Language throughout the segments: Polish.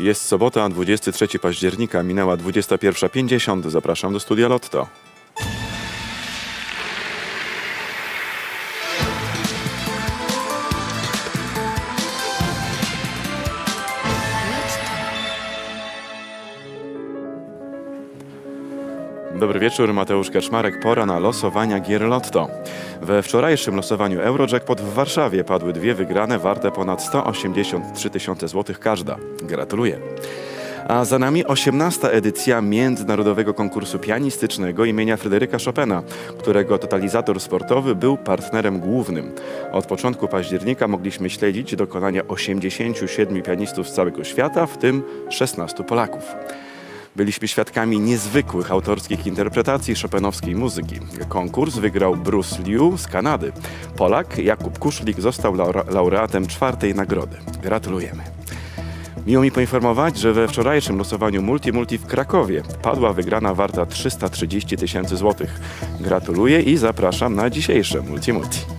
Jest sobota, 23 października, minęła 21.50. Zapraszam do studia Lotto. Dobry wieczór, Mateusz Kaczmarek. Pora na losowania gier Lotto. We wczorajszym losowaniu Eurojackpot w Warszawie padły dwie wygrane warte ponad 183 tysiące złotych każda. Gratuluję. A za nami 18. edycja międzynarodowego konkursu pianistycznego imienia Fryderyka Chopina, którego totalizator sportowy był partnerem głównym. Od początku października mogliśmy śledzić dokonania 87 pianistów z całego świata, w tym 16 Polaków. Byliśmy świadkami niezwykłych autorskich interpretacji szopenowskiej muzyki. Konkurs wygrał Bruce Liu z Kanady. Polak Jakub Kuszlik został laure- laureatem czwartej nagrody. Gratulujemy. Miło mi poinformować, że we wczorajszym losowaniu Multi Multi w Krakowie padła wygrana warta 330 tysięcy złotych. Gratuluję i zapraszam na dzisiejsze Multi Multi.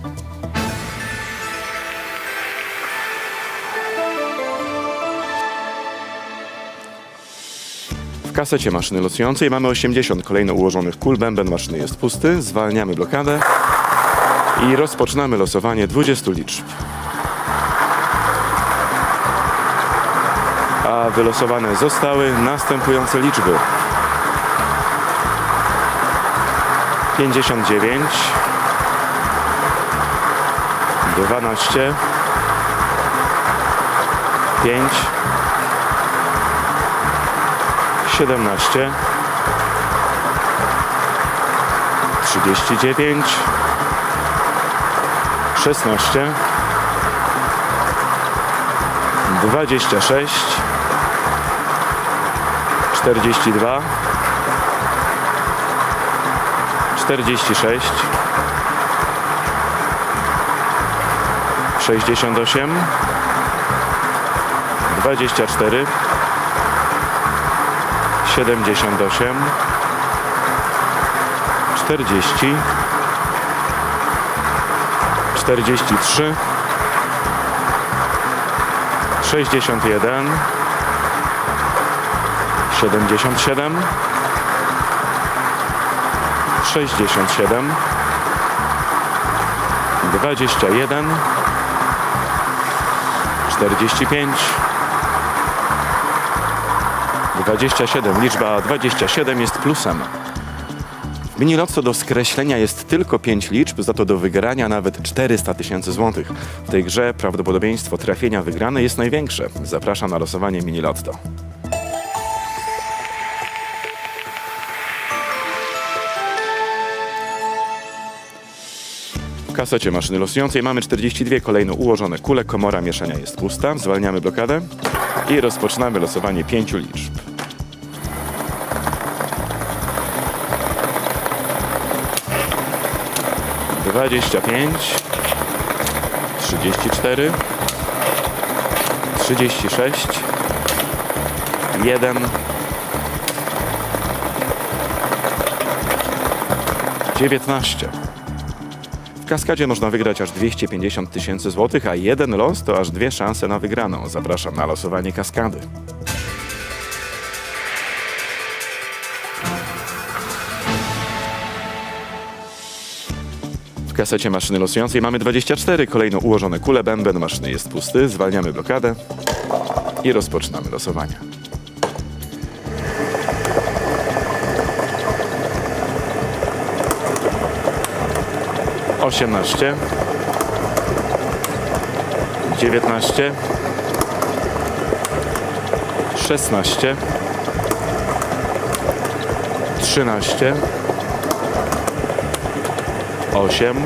Kasecie maszyny losującej mamy 80 kolejno ułożonych kul. Bęben maszyny jest pusty. Zwalniamy blokadę i rozpoczynamy losowanie 20 liczb. A wylosowane zostały następujące liczby. 59 12 5 17 39 16 26 42 46 68 24 78 40 43 61 77 67 21 45 27. Liczba 27 jest plusem. W mini lotto do skreślenia jest tylko 5 liczb, za to do wygrania nawet 400 tysięcy złotych. W tej grze prawdopodobieństwo trafienia wygranej jest największe. Zapraszam na losowanie mini lotto. W kasecie maszyny losującej mamy 42 kolejno ułożone kule, komora mieszania jest pusta. Zwalniamy blokadę i rozpoczynamy losowanie 5 liczb. Dwadzieścia pięć, trzydzieści cztery, trzydzieści sześć, jeden, dziewiętnaście. W kaskadzie można wygrać aż 250 tysięcy złotych, a jeden los to aż dwie szanse na wygraną. Zapraszam na losowanie kaskady. Kasecie maszyny losującej mamy 24 kolejno ułożone kule. Bęben maszyny jest pusty. Zwalniamy blokadę i rozpoczynamy losowanie. Osiemnaście, dziewiętnaście, szesnaście, trzynaście, osiem,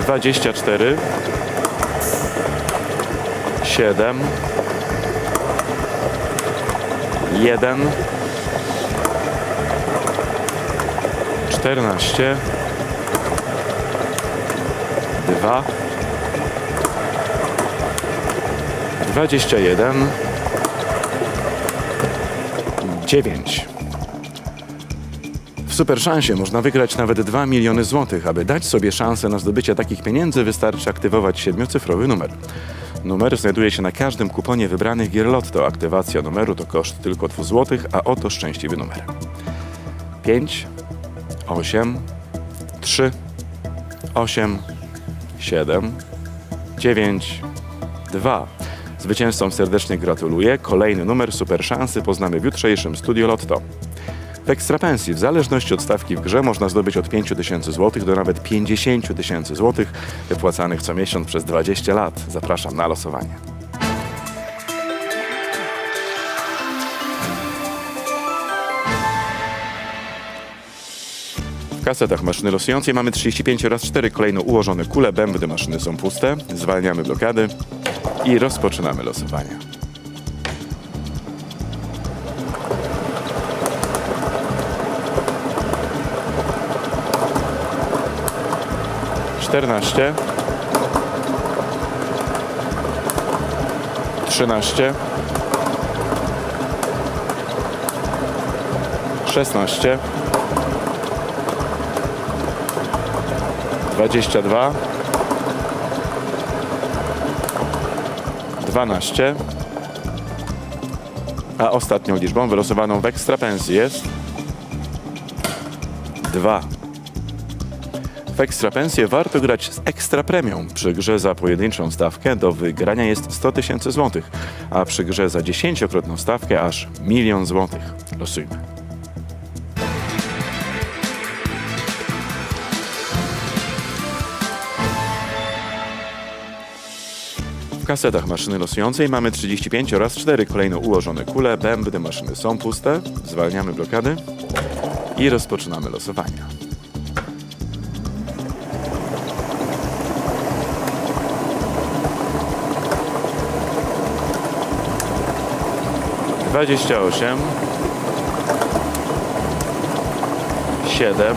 dwadzieścia cztery, siedem, jeden, czternaście, dwa, dwadzieścia jeden, dziewięć. W super szansie można wygrać nawet 2 miliony złotych. Aby dać sobie szansę na zdobycie takich pieniędzy, wystarczy aktywować siedmiocyfrowy numer. Numer znajduje się na każdym kuponie wybranych gier Lotto. Aktywacja numeru to koszt tylko 2 zł, a oto szczęśliwy numer. 5, 8, 3, 8, 7, 9, 2. Zwycięzcom serdecznie gratuluję. Kolejny numer super szansy poznamy w jutrzejszym Studio Lotto. W ekstrapensji w zależności od stawki w grze można zdobyć od 5 tysięcy złotych do nawet 50 tysięcy złotych wypłacanych co miesiąc przez 20 lat. Zapraszam na losowanie. W kasetach maszyny losującej mamy 35 oraz 4 kolejno ułożone kule, bębny maszyny są puste, zwalniamy blokady i rozpoczynamy losowanie. Czternaście. Trzynaście. Szesnaście. Dwadzieścia dwa. Dwanaście. A ostatnią liczbą wylosowaną w ekstrapensji jest dwa. W ekstrapensję warto grać z ekstra premią. Przy grze za pojedynczą stawkę do wygrania jest 100 tysięcy złotych, a przy grze za dziesięciokrotną stawkę aż milion złotych. Losujmy. W kasetach maszyny losującej mamy 35 oraz 4 kolejno ułożone kule, bębny maszyny są puste, zwalniamy blokady i rozpoczynamy losowanie. Dwadzieścia osiem, siedem,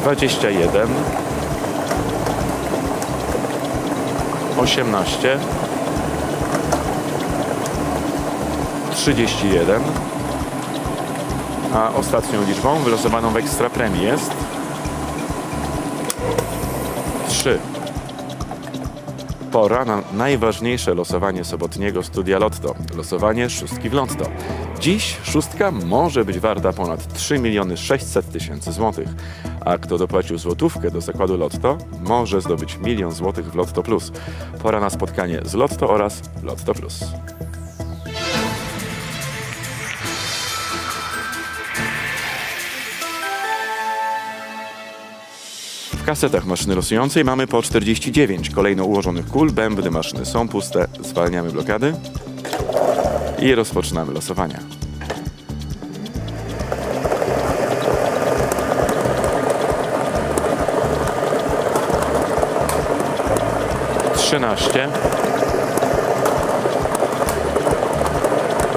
dwadzieścia jeden, osiemnaście, trzydzieści jeden, a ostatnią liczbą wylosowaną w ekstra premii jest Pora na najważniejsze losowanie sobotniego studia Lotto. Losowanie szóstki w Lotto. Dziś szóstka może być warta ponad 3 miliony 600 tysięcy złotych. A kto dopłacił złotówkę do zakładu Lotto, może zdobyć milion złotych w Lotto Plus. Pora na spotkanie z Lotto oraz Lotto Plus. Kasetach maszyny losującej mamy po 49 kolejno ułożonych kul, bębny maszyny są puste, zwalniamy blokady i rozpoczynamy losowania. Trzynaście,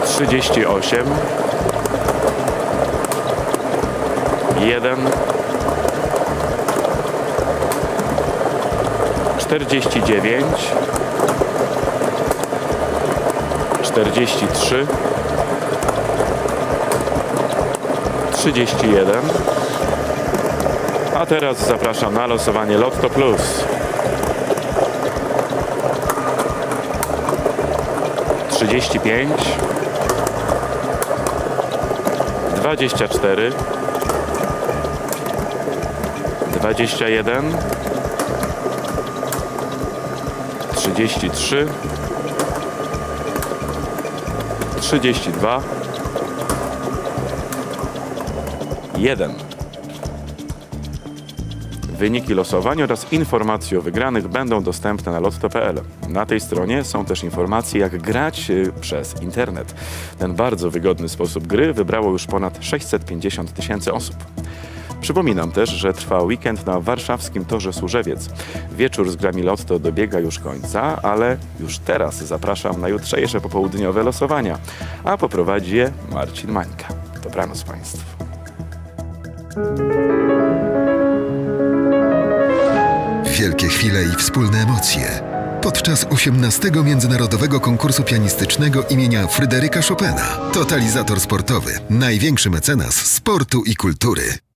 trzydzieści osiem, jeden, 49 43 31 A teraz zapraszam na losowanie Lotto Plus. 35 24 21 33 32 1 Wyniki losowań oraz informacje o wygranych będą dostępne na lotto.pl. Na tej stronie są też informacje, jak grać y, przez internet. Ten bardzo wygodny sposób gry wybrało już ponad 650 tysięcy osób. Przypominam też, że trwa weekend na warszawskim Torze Służewiec. Wieczór z grami Lotto dobiega już końca, ale już teraz zapraszam na jutrzejsze popołudniowe losowania, a poprowadzi je Marcin Mańka. Dobranoc Państwu. Wielkie chwile i wspólne emocje. Podczas 18 Międzynarodowego Konkursu Pianistycznego imienia Fryderyka Chopina. Totalizator sportowy. Największy mecenas sportu i kultury.